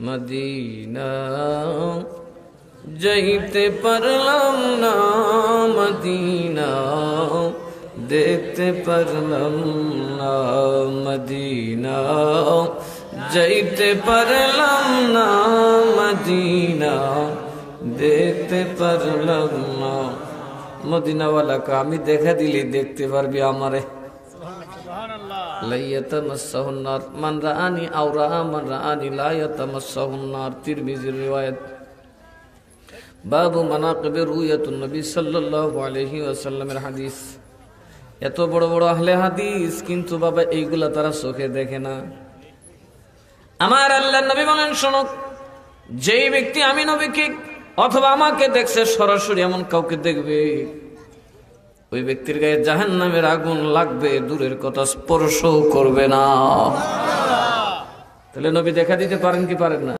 Medina. যাইতে পারলাম না মদিনা। দেখতে পারলাম না মদিনা। যাইতে পারলাম না মদিনা। দেখতে পারলাম না মদিনাওয়ালাকে আমি দেখা দিলে, দেখতে পারবি আমারে। লাইয়াতামাসসাহুন্নার বাবু হাদিস। এত বড় বড় হাদিস, কিন্তু বাবা এইগুলা তারা চোখে দেখে না। আমার আল্লাহ নবী বলেন, শোনো, যেই ব্যক্তি আমি নবীকে অথবা আমাকে দেখছে, সরাসরি এমন কাউকে দেখবে। ওই ব্যক্তির গায়ে জাহান নামের আগুন লাগবে, দূরের কথা স্পর্শ করবে না। তাহলে নবী দেখা দিতে পারেন কি পারেন না?